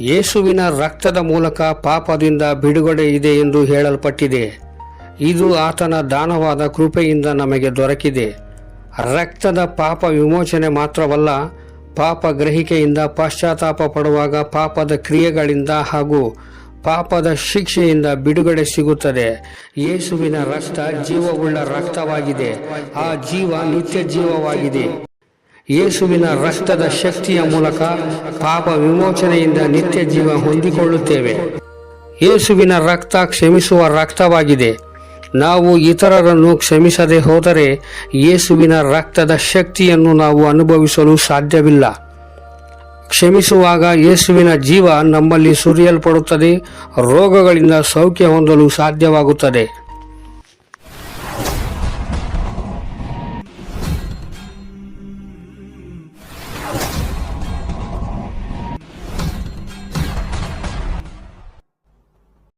ಯೇಸುವಿನ ರಕ್ತದ ಮೂಲಕ ಪಾಪದಿಂದ ಬಿಡುಗಡೆ ಇದೆ ಎಂದು ಹೇಳಲ್ಪಟ್ಟಿದೆ. ಇದು ಆತನ ದಾನವಾದ ಕೃಪೆಯಿಂದ ನಮಗೆ ದೊರಕಿದೆ. ರಕ್ತದ ಪಾಪ ವಿಮೋಚನೆ ಮಾತ್ರವಲ್ಲ, ಪಾಪ ಗ್ರಹಿಕೆಯಿಂದ ಪಶ್ಚಾತ್ತಾಪ ಪಡುವಾಗ ಪಾಪದ ಕ್ರಿಯೆಗಳಿಂದ ಹಾಗೂ ಪಾಪದ ಶಿಕ್ಷೆಯಿಂದ ಬಿಡುಗಡೆ ಸಿಗುತ್ತದೆ. ಯೇಸುವಿನ ರಕ್ತ ಜೀವವುಳ್ಳ ರಕ್ತವಾಗಿದೆ. ಆ ಜೀವ ನಿತ್ಯ ಜೀವವಾಗಿದೆ. ಯೇಸುವಿನ ರಕ್ತದ ಶಕ್ತಿಯ ಮೂಲಕ ಪಾಪ ವಿಮೋಚನೆಯಿಂದ ನಿತ್ಯ ಜೀವ ಹೊಂದಿಕೊಳ್ಳುತ್ತೇವೆ. ಯೇಸುವಿನ ರಕ್ತ ಕ್ಷಮಿಸುವ ರಕ್ತವಾಗಿದೆ. ನಾವು ಇತರರನ್ನು ಕ್ಷಮಿಸದೆ ಹೋದರೆ ಯೇಸುವಿನ ರಕ್ತದ ಶಕ್ತಿಯನ್ನು ನಾವು ಅನುಭವಿಸಲು ಸಾಧ್ಯವಿಲ್ಲ. ಕ್ಷಮಿಸುವಾಗ ಯೇಸುವಿನ ಜೀವ ನಮ್ಮಲ್ಲಿ ಸುರಿಯಲ್ಪಡುತ್ತದೆ, ರೋಗಗಳಿಂದ ಸೌಖ್ಯ ಹೊಂದಲು ಸಾಧ್ಯವಾಗುತ್ತದೆ.